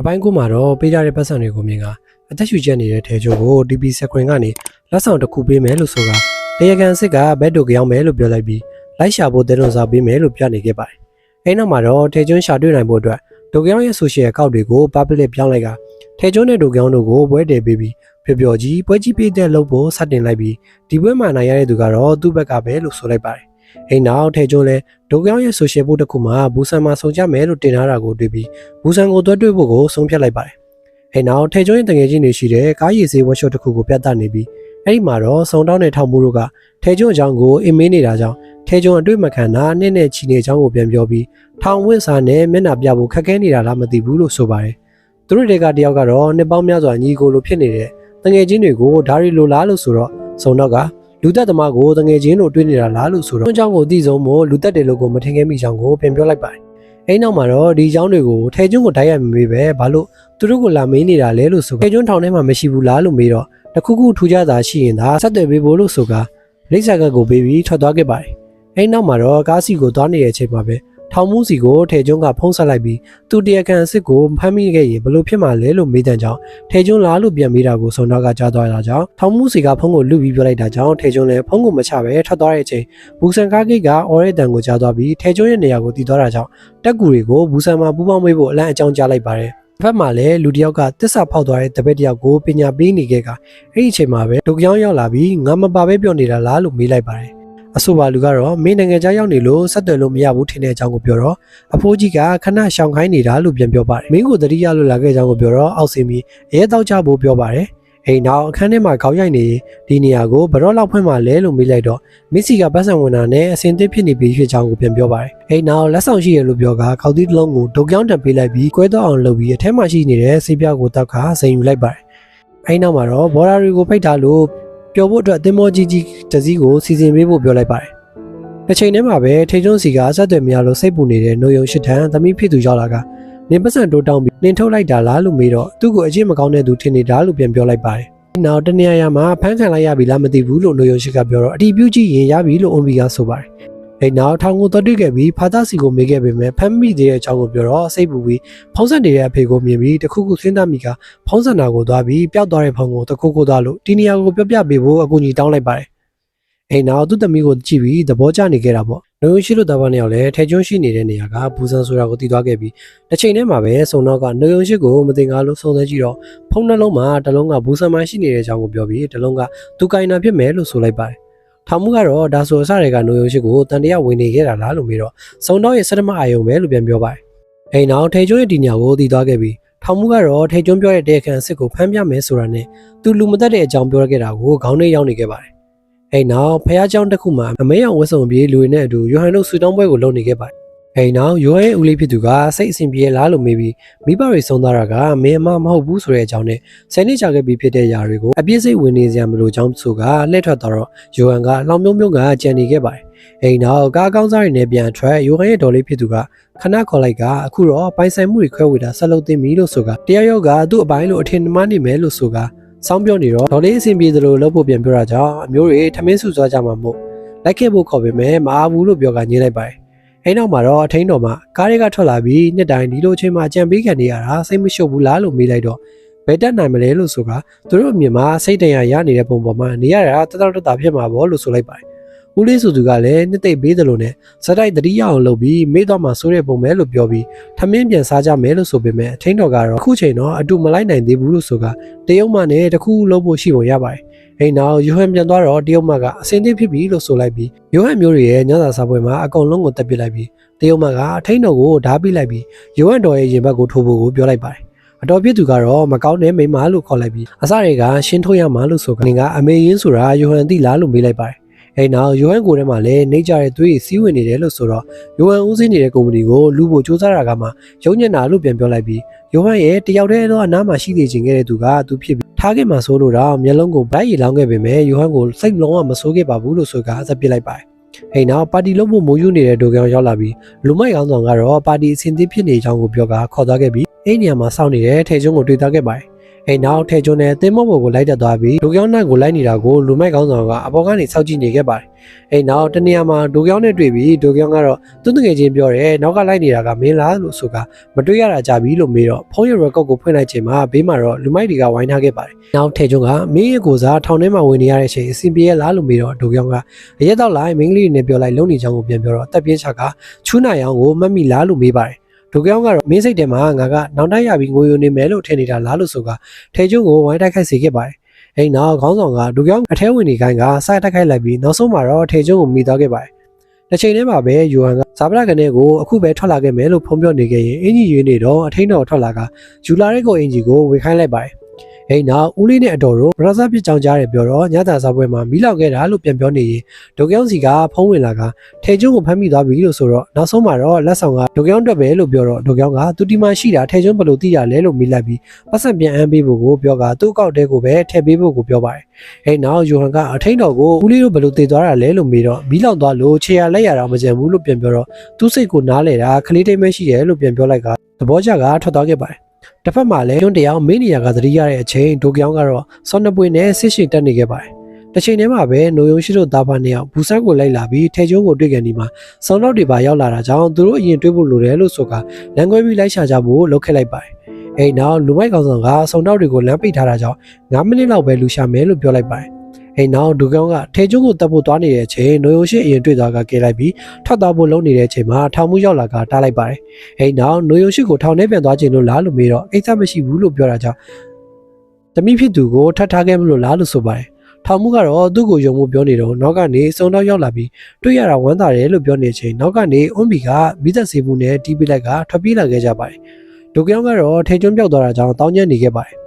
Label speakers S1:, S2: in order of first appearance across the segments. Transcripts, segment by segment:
S1: အပိုင်းကိုမှာတော့ပေးကြတဲ့ပတ်စံတွေကိုမြင်ကအသက်ရှူချက်နေတဲ့ထဲချိုးကို DP စခွင်ကနေလက်ဆောင်တစ်ခုပေးမယ်လို့ဆိုကတရားခံစစ်ကဘက်တို့ကြောင်းမယ်လို့ပြောလိုက်ပြီးလိုက်ရှာဖို့တဲလွန်စာပေးမယ်လို့ပြနေခဲ့ပါတယ်။အဲနောက်မှာတော့ထဲကျွန်းရှာတွေ့နိုင်ဖို့အတွက်ဒိုကြောင်းရဲ့ social account တွေကို public ပြောင်းလိုက်ကထဲကျွန်းနဲ့ဒိုကြောင်းတို့ကိုပွဲတည်ပေးပြီးပျော်ပျော်ကြီးပွဲကြီးပြည့်တဲ့လုပ်ဖို့စတင်လိုက်ပြီးဒီပွဲမှာနိုင်ရတဲ့သူကတော့သူ့ဘက်ကပဲလို့ဆိုလိုက်ပါတယ်။ အဲနောက်ထဲကျွန်းလဲဒိုကြောင်းရဲ့ social ပို့တစ်ခုမှာဘူဆန်မှာဆုံကြမယ်လို့တင်ထားတာကိုတွေ့ပြီးဘူဆန်ကိုတွဲတွေ့ဖို့ကိုဆုံးဖြတ်လိုက်ပါတယ်။အဲနောက်ထဲကျွန်းရဲ့တငယ်ချင်းတွေရှိတဲ့ကားရည်စေး workshop တစ်ခုကိုပြသနေပြီးအဲ့ဒီမှာတော့စုံတောင်းတဲ့ထောင်မှုတို့ကထဲကျွန်းအကြောင်းကိုအင်မေးနေတာကြောင့်ထဲကျွန်းအတွေ့မခံတာနဲ့နဲ့ချီနေအကြောင်းကိုပြန်ပြောပြီးထောင်ဝင့်စာနဲ့မျက်နှာပြဖို့ခက်ခဲနေတာလားမသိဘူးလို့ဆိုပါတယ်။သူတို့တွေကတယောက်ကတော့နှစ်ပေါင်းများစွာညီကိုလိုဖြစ်နေတဲ့တငယ်ချင်းတွေကိုဓာရီလိုလားလို့ဆိုတော့စုံတော့က လူသက်သမားကိုတငယ်ချင်းလို့တွေးနေတာလားလို့ဆိုတော့အကြောင်းကိုသိဆုံးမို့လူသက်တယ်လို့ကိုမထင်ခဲ့မိကြောင်းကိုပြန်ပြောလိုက်ပါတယ်။အဲ့နောက်မှာတော့ဒီအကြောင်းတွေကိုထဲကျွန်းကိုတိုက်ရိုက်မမေးပဲဘာလို့သူတို့ကိုလာမေးနေတာလဲလို့ဆိုထဲကျွန်းထောင်ထဲမှာမရှိဘူးလားလို့မေးတော့တခုခုထူးခြားတာရှိရင်သာဆက်သွယ်ပေးဖို့လို့ဆိုကလိပ်စာကတ်ကိုပေးပြီးထွက်သွားခဲ့ပါတယ်။အဲ့နောက်မှာတော့ကားစီကိုသွားနေတဲ့အချိန်မှာပဲ ထောင်မှုစီကိုထဲကျွန်းကဖုံးဆက်လိုက်ပြီးသူတရားခံအစ်စ်ကိုဖမ်းမိခဲ့ရင်ဘလို့ဖြစ်မှာလဲလို့မေးတဲ့ကြောင့်ထဲကျွန်းလားလို့ပြန်မေးတာကိုစုံတော့ကကြားသွားတာကြောင့်ထောင်မှုစီကဖုံးကိုလူပြီးပြောလိုက်တာကြောင့်ထဲကျွန်းလည်းဖုံးကိုမချပဲထွက်သွားတဲ့အချိန်ဘူဆန်ကားဂိတ်ကအော်ရဲတန်ကိုကြားသွားပြီးထဲကျွန်းရဲ့နေရာကိုတီးသွားတာကြောင့်တက်ကူတွေကိုဘူဆန်မှာပူးပေါင်းမေးဖို့အလန့်အကြောင်းကြားလိုက်ပါတယ်ဖက်မှာလည်းလူတစ်ယောက်ကတစ္ဆာဖောက်သွားတဲ့တပည့်တစ်ယောက်ကိုပညာပေးနေခဲ့ကအဲ့ဒီအချိန်မှာပဲဒုက္ကြောင်းရောက်လာပြီးငါမပါပဲပြောနေတာလားလို့မေးလိုက်ပါတယ် အဆိုပါလူကတော့မင်းနိုင်ငံခြားရောက်နေလို့ဆက်သွယ်လို့မရဘူးထင်တဲ့အကြောင်းကိုပြောတော့အဖိုးကြီးကခဏရှောင်ခိုင်းနေတာလို့ပြန်ပြောပါတယ်မင်းကိုတတိယလို့လာခဲ့တဲ့အကြောင်းကိုပြောတော့အောက်ဆင်းပြီးရဲတောက်ချဖို့ပြောပါတယ်အိမ်နောက်အခန်းထဲမှာခေါင်းရိုက်နေဒီနေရာကိုဘရော့လောက်ဖွင့်မှလဲလို့မေးလိုက်တော့မစ်စီကပတ်စံဝင်တာနဲ့အစင်သစ်ဖြစ်နေပြီးဖြစ်ကြောင်းကိုပြန်ပြောပါတယ်အိမ်နောက်လက်ဆောင်ရှိရလို့ပြောကခေါက်သီးတစ်လုံးကိုဒုတ်ကြောင်းတက်ပေးလိုက်ပြီးကွဲတော့အောင်လုပ်ပြီးအထက်မှာရှိနေတဲ့ဆေးပြားကိုတောက်ခါစိန်ယူလိုက်ပါတယ်အိမ်နောက်မှာတော့ဘော်ဒါရီကိုဖိတ်ထားလို့ ပျော်ဖို့အတွက်သင်္ဘောကြီးကြီးတစ်စီးကိုစီစဉ်ပေးဖို့ပြောလိုက်ပါတယ်တစ်ချိန်တည်းမှာပဲထိတ်ကျွန်းစီကအဆက်အသွယ်မရလို့စိတ်ပူနေတဲ့နိုယုံရှစ်ထန်သမီးဖြစ်သူရောက်လာကနင်ပတ်စံတိုးတောင်းပြီးနင်ထုတ်လိုက်တာလားလို့မေးတော့သူ့ကိုအကျင့်မကောင်းတဲ့သူထင်နေတာလို့ပြန်ပြောလိုက်ပါတယ်။နောက်တနေရာမှာဖမ်းခံလိုက်ရပြီလားမသိဘူးလို့နိုယုံရှိကပြောတော့အတီးပြုတ်ကြည့်ရင်ရပြီလို့အွန်ဘီကဆိုပါတယ်။ အဲနောက်ထောင်ကိုတော်တွေ့ခဲ့ပြီးဖာသာစီကိုမေးခဲ့ပေမဲ့ဖမ်းမိသေးတဲ့အကြောင်းကိုပြောတော့စိတ်ပူပြီးဖုံးဆက်နေတဲ့အဖေကိုမြင်ပြီးတခုခုစဉ်းစားမိကဖုံးဆက်နာကိုသွားပြီးပျောက်သွားတဲ့ဖုံကိုတခုခုသွားလို့ဒီနေရာကိုပြောပြပေးဖို့အကူအညီတောင်းလိုက်ပါတယ်။အဲနောက်သူ့သမီးကိုကြည့်ပြီးသဘောကျနေခဲ့တာပေါ့။နိုယုံရှိလို့တပတ်နှစ်ယောက်လည်းထဲကျွန်းရှိနေတဲ့နေရာကဘူဆန်ဆိုတာကိုတည်သွားခဲ့ပြီးတစ်ချိန်တည်းမှာပဲစုံတော့ကနိုယုံရှိကိုမတင်ကားလို့စုံစမ်းကြည့်တော့ဖုန်းနှလုံးမှာတစ်လုံးကဘူဆန်မှရှိနေတဲ့အကြောင်းကိုပြောပြီးတစ်လုံးကသူကင်နာဖြစ်မယ်လို့ဆိုလိုက်ပါတယ်။ ထောင်မှုကတော့ဒါဆိုအစတွေကနိုယုံရှိကိုတန်တရားဝင်နေခဲ့တာလားလို့မေးတော့စုံတော့ရဲ့စက်တမအာယုံပဲလို့ပြန်ပြောပါတယ်။အိမ်နောက်ထဲကျွန်းရဲ့ဒီညကိုတည်သွားခဲ့ပြီးထောင်မှုကတော့ထဲကျွန်းပြောတဲ့တဲခန်စစ်ကိုဖမ်းပြမယ်ဆိုတာနဲ့သူလူမသက်တဲ့အကြောင်းပြောခဲ့တာကိုခေါင်းထဲရောက်နေခဲ့ပါတယ်။အိမ်နောက်ဖះเจ้าတစ်ခုမှာအမဲအောင်ဝတ်စုံပြေးလူတွေနဲ့အတူယိုဟန်တို့ဆူတောင်းပွဲကိုလုပ်နေခဲ့ပါတယ်။ အိမ်နောက်ယိုဟန်ရဲ့ဦးလေးဖြစ်သူကစိတ်အစဉ်ပြေလားလို့မေးပြီးမိဘတွေဆုံးသွားတာကမင်းအမမဟုတ်ဘူးဆိုတဲ့အကြောင်းနဲ့ဆယ်နှစ်ကြာခဲ့ပြီးဖြစ်တဲ့ຢာတွေကိုအပြည့်စိတ်ဝင်နေစရာမလိုကြောင်းဆိုကလှည့်ထွက်သွားတော့ယိုဟန်ကလောင်မြုံမြုံကကြံနေခဲ့ပါတယ်။အိမ်နောက်ကားကောင်းစားတွေနဲ့ပြန်ထွက်ယိုဟန်ရဲ့ဒေါ်လေးဖြစ်သူကခဏခေါ်လိုက်ကအခုတော့ပိုင်ဆိုင်မှုတွေခွဲဝေတာဆက်လုပ်သိပြီလို့ဆိုကတရားရောက်ကသူ့အပိုင်းလို့အထင်မှားနေမယ်လို့ဆိုကစောင်းပြောနေတော့ဒေါ်လေးအဆင်ပြေသလိုလုပ်ဖို့ပြန်ပြောတာကြောင့်အမျိုးတွေထမင်းဆူသွားကြမှာမို့လိုက်ခဲ့ဖို့ခေါ်ပေမဲ့မအားဘူးလို့ပြောကညင်းလိုက်ပါတယ်။ အဲနောက်မှာတော့အထင်းတော်မှာကားတွေကထွက်လာပြီးနှစ်တိုင်းဒီလိုအချိန်မှာကြံပေးခံနေရတာစိတ်မရှုပ်ဘူးလားလို့မေးလိုက်တော့ဘယ်တက်နိုင်မလဲလို့ဆိုကသူတို့အမြင်မှာစိတ်တရရနေတဲ့ပုံပေါ်မှာနေရတာတတော်တတာဖြစ်မှာပေါ့လို့ဆိုလိုက်ပါတယ်။ဦးလေးဆိုသူကလည်းနှစ်သိမ့်ပေးသလိုနဲ့စတိုက်တတိယအောင်လုပ်ပြီးမေးတော့မှဆိုးတဲ့ပုံပဲလို့ပြောပြီးထမင်းပြန်စားကြမယ်လို့ဆိုပေမဲ့အထင်းတော်ကတော့အခုချိန်တော့အတူမလိုက်နိုင်သေးဘူးလို့ဆိုကတရုတ်မှနဲ့တခုလုံးဖို့ရှိပုံရပါတယ်။ အိမ်နောက်ယူဟန်ပြန်သွားတော့တရုတ်မှကအစင်းသစ်ဖြစ်ပြီလို့ဆိုလိုက်ပြီးယူဟန်မျိုးတွေရဲ့ညစာစားပွဲမှာအကုန်လုံးကိုတက်ပစ်လိုက်ပြီးတရုတ်မှကအထိန်တော်ကိုဓာပြလိုက်ပြီးယူဟန်တော်ရဲ့ရင်ဘတ်ကိုထိုးဖို့ကိုပြောလိုက်ပါတယ်။အတော်ပြစ်သူကတော့မကောင်းတဲ့မိန်းမလို့ခေါ်လိုက်ပြီးအစတွေကရှင်းထုတ်ရမှာလို့ဆိုကနေကအမေရင်းဆိုတာယူဟန်သိလားလို့မေးလိုက်ပါတယ်။အဲနောက်ယိုဟန်ကိုထဲမှာလည်းနေကြတဲ့သွေးစီးဝင်နေတယ်လို့ဆိုတော့ယိုဟန်ဦးစင်းနေတဲ့ကုမ္ပဏီကိုလူဖို့စူးစမ်းတာကမှရုံညံ့တာလို့ပြန်ပြောလိုက်ပြီးယိုဟန်ရဲ့တယောက်တည်းတော့အနားမှာရှိနေခြင်းခဲ့တဲ့သူကသူဖြစ်ပြီး ထားခဲ့မှဆိုလို့တော့မျက်လုံးကိုဗတ်ရီလောင်းခဲ့ပေမဲ့ယိုဟန်ကိုစိတ်လုံးဝမဆိုးခဲ့ပါဘူးလို့ဆိုကအသက်ပြစ်လိုက်ပါတယ်။အိမ်နောက်ပါတီလုံးဖို့မိုးယူနေတဲ့ဒိုကောင်ရောက်လာပြီးလူမိုက်ကောင်းဆောင်ကတော့ပါတီအစင်သစ်ဖြစ်နေကြောင်းကိုပြောကခေါ်သွားခဲ့ပြီးအဲ့နေရာမှာစောင့်နေတဲ့ထေကျွန်းကိုတွေ့သွားခဲ့ပါတယ်။ အိမ်နောက်ထဲကျွန်းနဲ့သင်းမောပေါ်ကိုလိုက်တက်သွားပြီးဒိုကြောင်းနောက်ကိုလိုက်နေတာကိုလူမိုက်ကောင်းဆောင်ကအပေါ်ကနေစောက်ကြည့်နေခဲ့ပါတယ်။အိမ်နောက်တနေရာမှာဒိုကြောင်းနဲ့တွေ့ပြီးဒိုကြောင်းကတော့သူ့တငယ်ချင်းပြောတယ်နောက်ကလိုက်နေတာကမင်းလားလို့ဆိုကမတွေ့ရတာကြပြီလို့မေးတော့ဖုန်းရ record ကိုဖွင့်လိုက်ချိန်မှာဘေးမှာတော့လူမိုက်တွေကဝိုင်းထားခဲ့ပါတယ်။နောက်ထဲကျွန်းကမင်းရဲ့ကိုစားထောင်ထဲမှာဝင်နေရတဲ့အချိန်အစီပြေရလားလို့မေးတော့ဒိုကြောင်းကအရက်တော့လိုက်မင်းကလေးတွေနဲ့ပြောလိုက်လုံနေချောင်းကိုပြန်ပြောတော့တက်ပြင်းချကချူးနိုင်အောင်ကိုမှတ်မိလားလို့မေးပါတယ် ဒုကြောင်ကတော့မင်းစိတ်ထဲမှာငါကနောင်တရပြီးငိုယိုနေမယ်လို့ထင်နေတာလားလို့ဆိုကထေကျွန်းကိုဝိုင်းတိုက်ခိုက်စေခဲ့ပါတယ်။အဲ့နောက်ခေါင်းဆောင်ကဒုကြောင်အထဲဝင်နေခိုင်းကစိုက်တိုက်ခိုက်လိုက်ပြီးနောက်ဆုံးမှာတော့ထေကျွန်းကိုမိသွားခဲ့ပါတယ်။တစ်ချိန်တည်းမှာပဲယူဟန်ကဇာပရကနေကိုအခုပဲထွက်လာခဲ့မယ်လို့ဖုံးပြောနေခဲ့ရင်အင်ကြီးရွေးနေတော့အထိန်တော်ထွက်လာကယူလာတဲ့ကိုအင်ကြီးကိုဝေခိုင်းလိုက်ပါတယ်။ အဲ့နောက်ဦးလေးနဲ့အတော်တို့ဘရဇာပြစ်ကြောင်ကြားတယ်ပြောတော့ညတာစားပွဲမှာမီးလောက်ခဲ့တာလို့ပြန်ပြောနေရင်ဒုကြောင်စီကဖုံးဝင်လာကထေကျွန်းကိုဖမ်းမိသွားပြီလို့ဆိုတော့နောက်ဆုံးမှာတော့လက်ဆောင်ကဒုကြောင်တက်ပဲလို့ပြောတော့ဒုကြောင်ကသူဒီမှာရှိတာထေကျွန်းဘယ်လိုသိရလဲလို့မေးလိုက်ပြီးပတ်စံပြန်အမ်းပေးဖို့ကိုပြောကသူ့အကောက်တဲကိုပဲထည့်ပေးဖို့ကိုပြောပါတယ်။အဲ့နောက်ယူဟန်ကအထိန်တော်ကိုဦးလေးတို့ဘယ်လိုတည်သွားတာလဲလို့မေးတော့မီးလောက်သွားလို့ခြေရလက်ရတာမကြံဘူးလို့ပြန်ပြောတော့သူ့စိတ်ကိုနားလေတာခလေးတိတ်မရှိတယ်လို့ပြန်ပြောလိုက်ကသဘောကျကထွက်သွားခဲ့ပါတယ်။ တစ်ဖက်မှာလည်းကျွန်းတယောက်မင်းနေရာကသတိရတဲ့အချိန်ဒိုကြောင်ကတော့စောနပွေနဲ့ဆစ်ရှင်တက်နေခဲ့ပါတယ်။တစ်ချိန်တည်းမှာပဲနိုယုံရှိတို့သားဖာနှစ်ယောက်ဘူဆတ်ကိုလိုက်လာပြီးထဲကျုံးကိုတွေ့ကန်ဒီမှာစောင်းတော့တွေပါရောက်လာတာကြောင့်သူတို့အရင်တွေ့ဖို့လိုတယ်လို့ဆိုကလမ်းခွဲပြီးလိုက်ရှာကြဖို့လုပ်ခဲ့လိုက်ပါတယ်။အဲ့နောက်လူမိုက်ကောင်ဆောင်ကစောင်းတော့တွေကိုလမ်းပိတ်ထားတာကြောင့်9မိနစ်လောက်ပဲလူရှာမယ်လို့ပြောလိုက်ပါတယ်။ အဲ့နောက်ဒူကောင်ကထဲကျုံးကိုတက်ဖို့သွားနေတဲ့အချိန်နိုယုံရှိအရင်တွေ့သွားကကဲလိုက်ပြီးထွက်သွားဖို့လုပ်နေတဲ့အချိန်မှာထောင်မှုရောက်လာကတားလိုက်ပါတယ်။အဲ့နောက်နိုယုံရှိကိုထောင်ထဲပြန်သွားခြင်းလို့လားလို့မေးတော့အိတ်ဆက်မရှိဘူးလို့ပြောတာကြောင့်တမိဖြစ်သူကိုထပ်ထားခဲ့မလို့လားလို့ဆိုပါတယ်။ထောင်မှုကတော့သူ့ကိုယုံမှုပြောနေတော့နောက်ကနေစုံတော့ရောက်လာပြီးတွေ့ရတာဝမ်းသာတယ်လို့ပြောနေချိန်နောက်ကနေအွန်ဘီကမိသက်စေမှုနဲ့တီးပစ်လိုက်ကထွက်ပြေးလာခဲ့ကြပါတယ်။ဒုကောင်ကတော့ထေကျွန်းပြောက်သွားတာကြောင့်တောင်းကျမ်းနေခဲ့ပါတယ်။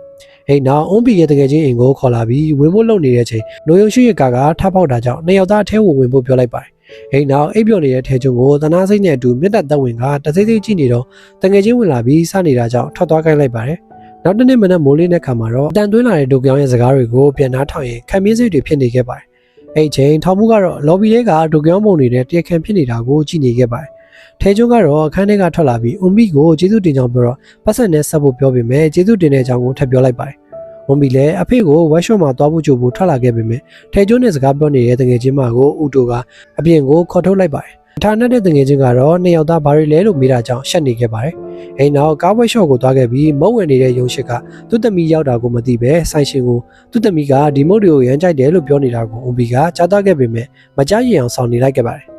S1: အဲ့နောက်အွန်ဘီရဲ့တကယ်ချင်းအိမ်ကိုခေါ်လာပြီးဝင်ဖို့လုပ်နေတဲ့အချိန်နိုယုံရှိရကာကထပ်ပေါက်တာကြောင့်နှစ်ယောက်သားအထဲကိုဝင်ဖို့ပြောလိုက်ပါတယ်။အိမ်နောက်အိပ်ပျော်နေတဲ့ထဲကျွန်းကိုသနာစိတ်နဲ့အတူမြတ်တသက်ဝင်ကတစိမ့်စိမ့်ကြည့်နေတော့တကယ်ချင်းဝင်လာပြီးစနေတာကြောင့်ထွက်သွားခိုင်းလိုက်ပါတယ်။နောက်တစ်နေ့မနက်မိုးလေးတဲ့ခါမှာတော့အတန်သွင်းလာတဲ့ဒုကောင်ရဲ့စကားတွေကိုပြန်နှားထောင်ရင်ခံမင်းစိတ်တွေဖြစ်နေခဲ့ပါတယ်။အဲ့ချိန်ထောင်မှုကတော့ lobby ထဲကဒုကောင်ပုံနေတဲ့တရားခံဖြစ်နေတာကိုကြည့်နေခဲ့ပါတယ်။ ထဲကျွန်းကတော့အခန်းထဲကထွက်လာပြီးအွန်ဘီကိုကျေးဇူးတင်ကြောင်းပြောတော့ပတ်စံနဲ့ဆက်ဖို့ပြောပေမဲ့ကျေးဇူးတင်တဲ့အကြောင်းကိုထပ်ပြောလိုက်ပါတယ်။ဝန်ဘီလည်းအဖေကိုဝက်ရှော့မှာသွားဖို့ကြိုဖို့ထွက်လာခဲ့ပေမဲ့ထဲကျွန်းနဲ့စကားပြောနေတဲ့တငယ်ချင်းမကိုဦးတိုကအပြင်ကိုခေါ်ထုတ်လိုက်ပါတယ်။ဌာနတဲ့တငယ်ချင်းကတော့နှစ်ယောက်သားဘာတွေလဲလို့မေးတာကြောင့်ရှက်နေခဲ့ပါတယ်။အိမ်နောက်ကားဝက်ရှော့ကိုသွားခဲ့ပြီးမုတ်ဝင်နေတဲ့ရုံရှိကသူ့သမီးရောက်တာကိုမသိပဲဆိုင်ရှင်ကိုသူ့သမီးကဒီမုတ်တွေကိုရမ်းကြိုက်တယ်လို့ပြောနေတာကိုဝန်ဘီကကြားသွားခဲ့ပေမဲ့မကြားရင်အောင်ဆောင်နေလိုက်ခဲ့ပါတယ်။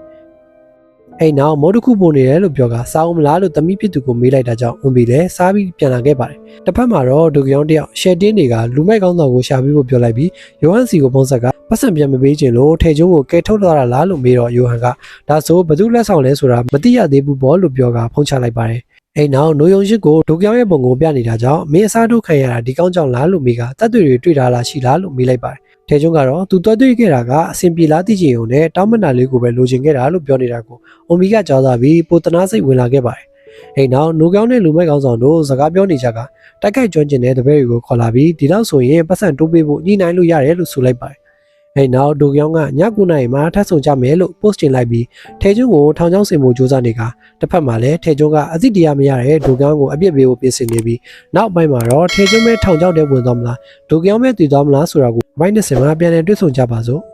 S1: အိမ်နောက်မုတ်တစ်ခုပို့နေတယ်လို့ပြောကစားအောင်မလားလို့သမီးဖြစ်သူကိုမေးလိုက်တာကြောင့်ဝန်ဘီလည်းစားပြီးပြန်လာခဲ့ပါတယ်။တစ်ဖက်မှာတော့ဒုကယောင်တယောက်ရှယ်တင်းတွေကလူမိုက်ကောင်းဆောင်ကိုရှာပြီးဖို့ပြောလိုက်ပြီးယိုဟန်စီကိုပုံဆက်ကပတ်စံပြန်မပေးခြင်းလို့ထေကျွန်းကိုကဲထုတ်လာတာလားလို့မေးတော့ယိုဟန်ကဒါဆိုဘသူလက်ဆောင်လဲဆိုတာမသိရသေးဘူးပေါ့လို့ပြောကဖုန်းချလိုက်ပါတယ်။အိမ်နောက်နိုယုံရှိကိုဒုကြောင်ရဲ့ပုံကိုပြနေတာကြောင့်မင်းအစားထုတ်ခံရတာဒီကောင်းကြောင့်လားလို့မေးကတပ်တွေတွေတွေ့တာလားရှိလားလို့မေးလိုက်ပါတယ်။ ထဲကျွန်းကတော့သူတွဲတွေ့ခဲ့တာကအဆင်ပြေလားသိချင်ုံနဲ့တောင်းမနာလေးကိုပဲလိုချင်ခဲ့တာလို့ပြောနေတာကိုအွန်မီကကြားသာပြီးပိုတနာစိတ်ဝင်လာခဲ့ပါတယ်။အိမ်နောက်နိုကောင်းတဲ့လူမိုက်ကောင်းဆောင်တို့စကားပြောနေကြကတိုက်ခိုက်ကျွမ်းကျင်တဲ့တပည့်တွေကိုခေါ်လာပြီးဒီလောက်ဆိုရင်ပတ်စံတိုးပေးဖို့ညှိနှိုင်းလို့ရတယ်လို့ဆိုလိုက်ပါတယ်။ အဲ့နောက်ဒိုကြောင်ကည9နာရီမှာထပ်ဆောင်ကြမယ်လို့ post တင်လိုက်ပြီးထဲကျွန်းကိုထောင်ချောင်းစင်မှုစူးစမ်းနေကတစ်ဖက်မှာလည်းထဲကျွန်းကအသည့်တရားမရတဲ့ဒိုကြောင်ကိုအပြစ်ပေးဖို့ပြင်ဆင်နေပြီးနောက်ပိုင်းမှာတော့ထဲကျွန်းပဲထောင်ချောင်းတဲ့ဝင်သွားမလားဒိုကြောင်ပဲတည်သွားမလားဆိုတာကိုဘိုင်းနဲ့စင်မှာပြန်လည်တွေ့ဆုံကြပါစို့